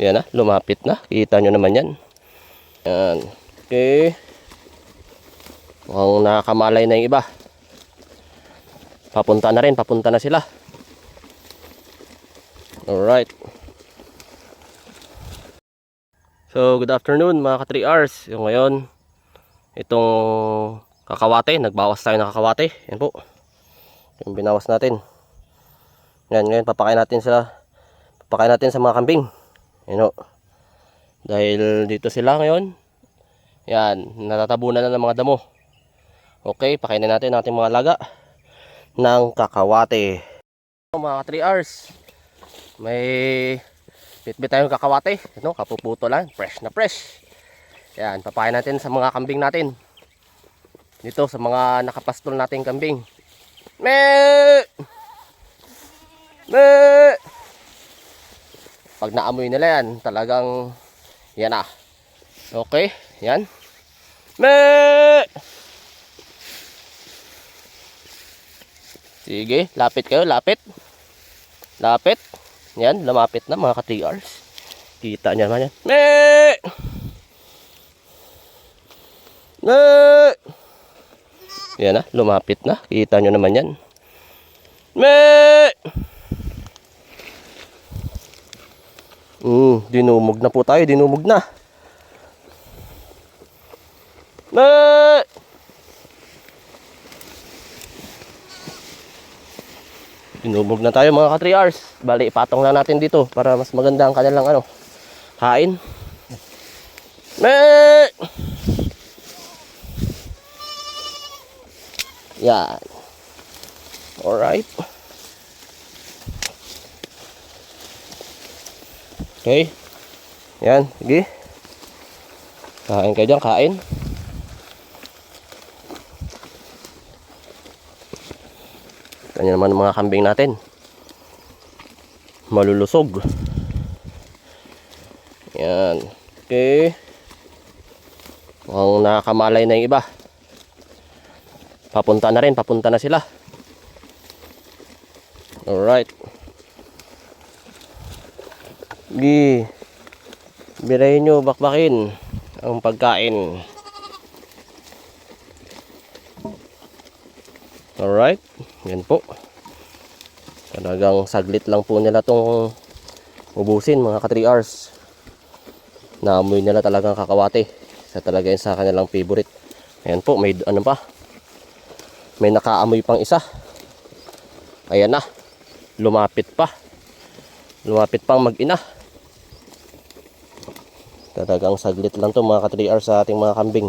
Yan na, lumapit na. Kita nyo naman yan. Yan. Okay. Mukhang nakakamalay na yung iba. Papunta na rin, papunta na sila. Alright. So, good afternoon mga ka-3 hours. Yung ngayon, itong kakawate, nagbawas tayo ng kakawate. Yan po. Yung binawas natin. Yan, ngayon papakain natin sila. Papakain natin sa mga kambing. Yan o. Dahil dito sila ngayon. Yan, natatabunan na ng mga damo. Okay, pakainin natin natin mga laga ng kakawate. Mga 3 hours. May bitbit tayong kakawate. Ano, kapuputo lang. Fresh na fresh. Yan, papakain natin sa mga kambing natin. Dito sa mga nakapastol nating kambing. Me! Me! Pag naamoy nila yan, talagang yan ah. Okay, yan. Me! Sige, lapit kayo, lapit. Lapit. Yan, lumapit na mga ka-TRs. Kita niya naman yan. Me! Me! Yan na, lumapit na. Kita nyo naman yan. Me! Mm, dinumog na po tayo, dinumog na. Me! Dinumog na tayo mga ka 3 hours. Bali, ipatong na natin dito para mas maganda ang kanilang ano, hain. Me! Yan. Alright. Okay. Yan, sige. Kain kayo dyan, kain. Kanya naman mga kambing natin. Malulusog. Yan. Okay. Mukhang nakakamalay na yung iba. Papunta na rin, papunta na sila. Alright. Gi. Birayin nyo, bakbakin ang pagkain. Alright. Yan po. Talagang saglit lang po nila tong ubusin mga ka 3 hours. Naamoy nila talagang kakawate. Sa talaga yun sa kanilang favorite. Ayan po, may ano pa. May nakaamoy pang isa. Ayan na. Lumapit pa. Lumapit pang mag-ina. Talagang saglit lang to mga ka 3 hours sa ating mga kambing.